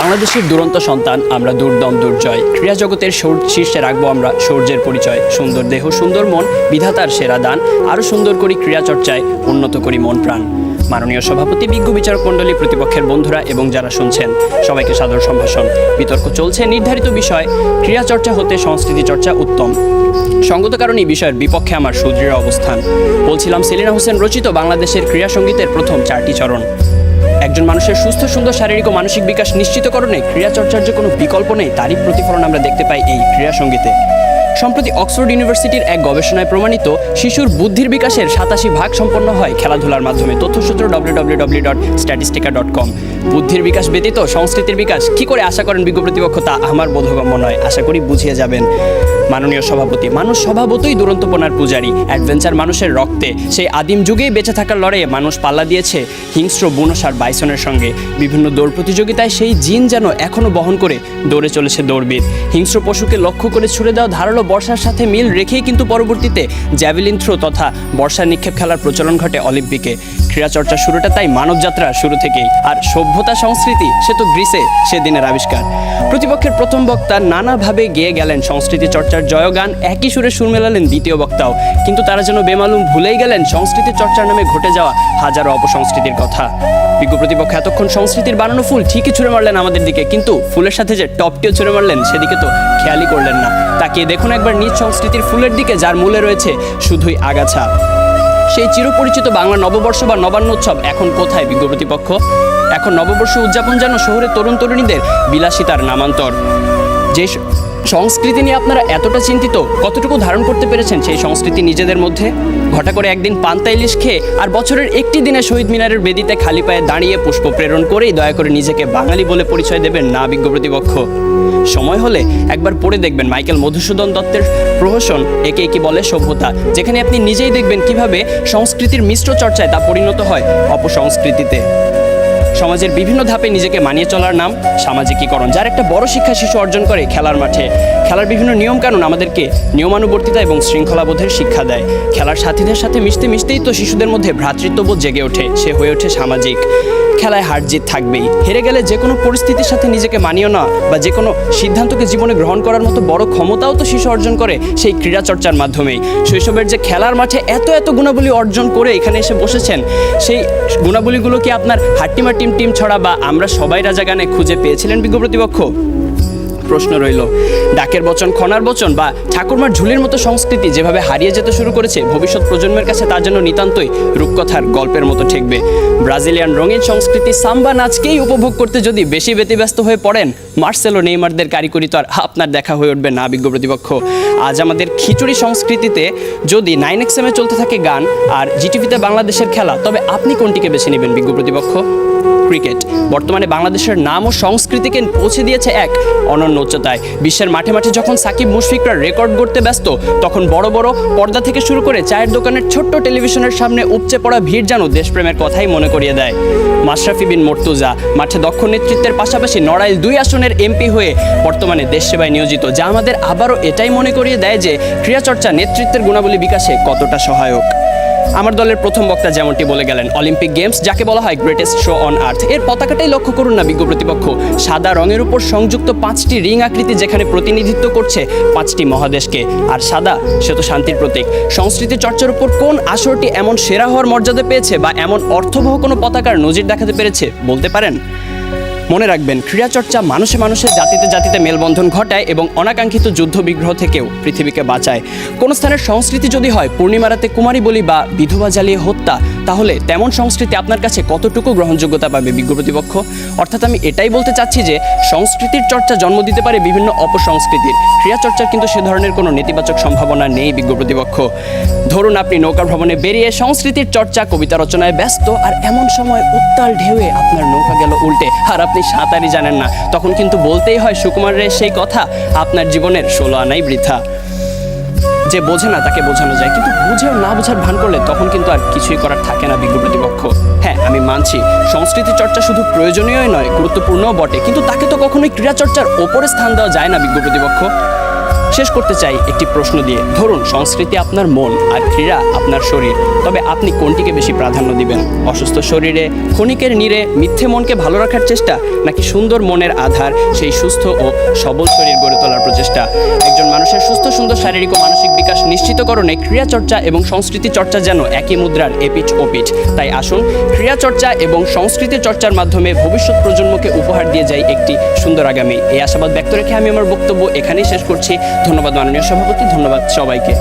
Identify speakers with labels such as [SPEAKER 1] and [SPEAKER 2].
[SPEAKER 1] বাংলাদেশের দুরন্ত সন্তান, আমরা দুর্দম দুর্জয়। ক্রীড়া জগতের শীর্ষে রাখব আমরা সৌর্যের পরিচয়। সুন্দর দেহ, সুন্দর মন, বিধাতার সেরা দান, আরও সুন্দর করি ক্রীড়া চর্চায় উন্নত করি মন প্রাণ। মাননীয় সভাপতি, বিজ্ঞ বিচারক মণ্ডলী প্রতিপক্ষের বন্ধুরা এবং যারা শুনছেন, সবাইকে সাদর সম্ভাষণ। বিতর্ক চলছে, নির্ধারিত বিষয় ক্রীড়া চর্চা হতে সংস্কৃতি চর্চা উত্তম। সঙ্গত কারণে বিষয়ের বিপক্ষে আমার সুদৃঢ় অবস্থান। বলছিলাম, সেলিনা হোসেন রচিত বাংলাদেশের ক্রীড়া সঙ্গীতের প্রথম চারটি চরণ। একজন মানুষের সুস্থ, সুন্দর শারীরিক ও মানসিক বিকাশ নিশ্চিতকরণে ক্রীড়া চর্চার যে কোনো বিকল্প নেই, তারই প্রতিফলন আমরা দেখতে পাই এই ক্রীড়া সঙ্গীতে। সম্প্রতি অক্সফোর্ড ইউনিভার্সিটির এক গবেষণায় প্রমাণিত, শিশুর বুদ্ধির বিকাশের সাতাশি ভাগ সম্পন্ন হয় খেলাধুলার মাধ্যমে। তথ্যসূত্র W W W dot statistica dot com বুদ্ধির বিকাশ ব্যতীত সংস্কৃতির বিকাশ, কি করে আশা করেন বিজ্ঞ প্রতিপক্ষ তা আমার বোধগম্য নয়, আশা করি বুঝিয়ে যাবেন। মাননীয় সভাপতি, মানুষ স্বভাবতই দুরন্তপনার পূজারী। অ্যাডভেঞ্চার মানুষের রক্তে, সেই আদিম যুগেই বেঁচে থাকার লড়াইয়ে মানুষ পাল্লা দিয়েছে হিংস্র বুনসার বাইসনের সঙ্গে। বিভিন্ন দৌড় প্রতিযোগিতায় সেই জিন যেন এখনও বহন করে দৌড়ে চলেছে দৌড়বিদ। হিংস্র পশুকে লক্ষ্য করে ছুড়ে দেওয়া ধারালো বর্ষার সাথে মিল রেখেই কিন্তু পরবর্তীতে জ্যাভেলিন থ্রো তথা বর্ষার নিক্ষেপ খেলার প্রচলন ঘটে অলিম্পিকে। ক্রীড়া চর্চা শুরুটা তাই মানবযাত্রা শুরু থেকেই। আর সভ্যতা সংস্কৃতি, সে তো গ্রিসে সেদিনের আবিষ্কার। প্রতিপক্ষের প্রথম বক্তা নানাভাবে গেয়ে গেলেন। সংস্কৃতি চর্চার জয়গান একই সুরে সুর মেলালেন দ্বিতীয় বক্তাও। কিন্তু তারা যেন বেমালুম ভুলেই গেলেন, সংস্কৃতি চর্চার নামে ঘটে যাওয়া হাজারো অপসংস্কৃতির কথা। বিজ্ঞ প্রতিপক্ষ এতক্ষণ সংস্কৃতির বানানো ফুল ঠিকই ছুঁড়ে মারলেন আমাদের দিকে, কিন্তু ফুলের সাথে যে টপটিও ছুঁড়ে মারলেন, সেদিকে তো খেয়ালই করলেন না। তাকিয়ে দেখুন একবার নিজ সংস্কৃতির ফুলের দিকে যার মূলে রয়েছে শুধুই আগাছা। সেই চিরপরিচিত বাংলা নববর্ষ বা নবান্ন উৎসব এখন কোথায়, বিজ্ঞ প্রতিপক্ষ? এখন নববর্ষ উদযাপন যেন শহরের তরুণ তরুণীদের বিলাসিতার নামান্তর। যে সংস্কৃতি নিয়ে আপনারা এতটা চিন্তিত, কতটুকু ধারণ করতে পেরেছেন সেই সংস্কৃতি নিজেদের মধ্যে? ঘটা করে একদিন পান্তা ইলিশ খেয়ে আর বছরের একটি দিনে শহীদ মিনারের বেদিতে খালি পায়ে দাঁড়িয়ে পুষ্প প্রেরণ করেই দয়া করে নিজেকে বাঙালি বলে পরিচয় দেবেন না বিজ্ঞ প্রতিপক্ষ সময় হলে একবার পড়ে দেখবেন মাইকেল মধুসূদন দত্তের প্রহসন, একে একে বলে সভ্যতা, যেখানে আপনি নিজেই দেখবেন কীভাবে সংস্কৃতির মিশ্র চর্চায় তা পরিণত হয় অপসংস্কৃতিতে। সমাজের বিভিন্ন ধাপে নিজেকে মানিয়ে চলার নাম সামাজিকীকরণ, যার একটা বড় শিক্ষা শিশু অর্জন করে খেলার মাঠে। খেলার বিভিন্ন নিয়ম নিয়মকানুন আমাদেরকে নিয়মানুবর্তিতা এবং শৃঙ্খলাবোধের শিক্ষা দেয়। খেলার সাথীদের সাথে মিশতে মিশতেই তো শিশুদের মধ্যে ভ্রাতৃত্ববোধ জেগে ওঠে, সে হয়ে ওঠে সামাজিক। খেলায় হার জিত থাকবেই। হেরে গেলে যে কোনো পরিস্থিতির সাথে নিজেকে মানিয়ে না বা যে কোনো সিদ্ধান্তকে জীবনে গ্রহণ করার মতো বড় ক্ষমতাও তো শিশু অর্জন করে সেই ক্রীড়া চর্চার মাধ্যমেই। শৈশবের যে খেলার মাঠে এত এত গুণাবলী অর্জন করে এখানে এসে বসেছেন, সেই গুণাবলীগুলো কি আপনার হাট্টিমা টিম টিম ছড়া বা আমরা সবাই রাজা গানে খুঁজে পেয়েছিলেন বিজ্ঞ প্রতিপক্ষ? প্রশ্ন রইল, ডাকের বচন, খনার বচন বা ঠাকুরমার ঝুলির মতো সংস্কৃতি যেভাবে হারিয়ে যেতে শুরু করেছে, ভবিষ্যৎ প্রজন্মের কাছে তার জন্য নিতান্তই রূপকথার গল্পের মতো ঠেকবে। ব্রাজিলিয়ান রঙিন সংস্কৃতি সাম্বা নাচকেই উপভোগ করতে যদি বেশি ব্যতিব্যস্ত হয়ে পড়েন, মার্সেলো নেইমারদের কারিগরি তো আর আপনার দেখা হয়ে উঠবে না বিজ্ঞ প্রতিপক্ষ। আজ আমাদের খিচুড়ি সংস্কৃতিতে যদি নাইন এক্স এক্সএমে চলতে থাকে গান আর জিটিভিতে বাংলাদেশের খেলা, তবে আপনি কোনটিকে বেছে নেবেন বিজ্ঞ প্রতিপক্ষ? ক্রিকেট। বর্তমানে বাংলাদেশের নাম ও সংস্কৃতিকে পৌঁছে দিয়েছে এক অনন্য উচ্চতায়। বিশ্বের মাঠে মাঠে যখন সাকিব মুশফিকরা রেকর্ড করতে ব্যস্ত, তখন বড় বড় পর্দা থেকে শুরু করে চায়ের দোকানের ছোট্ট টেলিভিশনের সামনে উপচে পড়া ভিড় যেন দেশপ্রেমের কথাই মনে করিয়ে দেয়। মাশরাফি বিন মর্তুজা মাঠে দক্ষ নেতৃত্বের পাশাপাশি নড়াইল দুই আসনের এমপি হয়ে বর্তমানে দেশ সেবায় নিয়োজিত, যা আমাদের আবারও এটাই মনে করিয়ে দেয় যে ক্রীড়াচর্চা নেতৃত্বের গুণাবলী বিকাশে কতটা সহায়ক। আমার দলের প্রথম বক্তা যেমনটি বলে গেলেন অলিম্পিক গেমস যাকে বলা হয় গ্রেটেস্ট শো অন আর্থ এর পতাকাটাই লক্ষ্য করুন না, বিজ্ঞ প্রতিপক্ষ। সাদা রঙের উপর সংযুক্ত পাঁচটি রিং আকৃতি যেখানে প্রতিনিধিত্ব করছে পাঁচটি মহাদেশকে। আর সাদা, সে তো শান্তির প্রতীক। সংস্কৃতি চর্চার উপর কোন আসরটি এমন সেরা হওয়ার মর্যাদা পেয়েছে বা এমন অর্থবহ কোনো পতাকার নজির দেখাতে পেরেছে বলতে পারেন? মনে রাখবেন ক্রীড়া চর্চা মানুষে মানুষের জাতিতে জাতিতে মেলবন্ধন ঘটায় এবং অনাকাঙ্ক্ষিত যুদ্ধ বিগ্রহ থেকেও পৃথিবীকে বাঁচায়। কোন স্থানের সংস্কৃতি যদি হয়, পূর্ণিমারাতে কুমারী বলি বা বিধবা জ্বালিয়ে হত্যা, তাহলে তেমন সংস্কৃতি আপনার কাছে কতটুকু গ্রহণযোগ্যতা পাবে বিজ্ঞ প্রতিপক্ষ? অর্থাৎ আমি এটাই বলতে চাচ্ছি যে, সংস্কৃতির চর্চা জন্ম দিতে পারে বিভিন্ন অপসংস্কৃতির। ক্রীড়া চর্চার কিন্তু সে ধরনের কোনো নেতিবাচক সম্ভাবনা নেই বিজ্ঞ প্রতিপক্ষ। ধরুন আপনি নৌকা ভ্রমণে বেরিয়ে সংস্কৃতির চর্চা, কবিতা রচনায় ব্যস্ত, আর এমন সময় উত্তাল ঢেউয়ে আপনার নৌকা গেল উল্টে। আর আপনি সাঁতারই জানেন না। তখন কিন্তু বলতেই হয়, সুকুমারের সেই কথা, আপনার জীবনের ষোলো আনাই বৃথা। যে বোঝে না, তাকে বোঝানো যায়। কিন্তু বুঝেও না বোঝার ভান করলে তখন কিন্তু আর কিছুই করার থাকে না বিজ্ঞ প্রতিপক্ষ। হ্যাঁ আমি মানছি, সংস্কৃতি চর্চা শুধু প্রয়োজনীয় নয়, গুরুত্বপূর্ণও বটে। কিন্তু তাকে তো কখনোই ক্রীড়া চর্চার ওপরে স্থান দেওয়া যায় না বিজ্ঞ প্রতিপক্ষ। শেষ করতে চাই একটি প্রশ্ন দিয়ে। ধরুন, সংস্কৃতি আপনার মন আর ক্রীড়া আপনার শরীর। তবে আপনি কোনটিকে বেশি প্রাধান্য দিবেন? অসুস্থ শরীরে, ক্ষণিকের নীড়ে মিথ্যে মনকে ভালো রাখার চেষ্টা, নাকি সুন্দর মনের আধার, সেই সুস্থ ও সবল শরীর গড়ে তোলার প্রচেষ্টা? একজন মানুষের সুস্থ, সুন্দর শারীরিক ও মানসিক বিকাশ নিশ্চিতকরণে ক্রিয়া চর্চা এবং সংস্কৃতি চর্চা যেন একই মুদ্রার এপিচ ওপিচ তাই আসুন ক্রিয়া চর্চা এবং সংস্কৃতি চর্চার মাধ্যমে ভবিষ্যৎ প্রজন্মকে উপহার দিয়ে যায় একটি সুন্দর আগামী। এই আশাবাদ ব্যক্ত রেখে আমি আমার বক্তব্য এখানেই শেষ করছি। ধন্যবাদ মাননীয় সভাপতি ধন্যবাদ সবাইকে।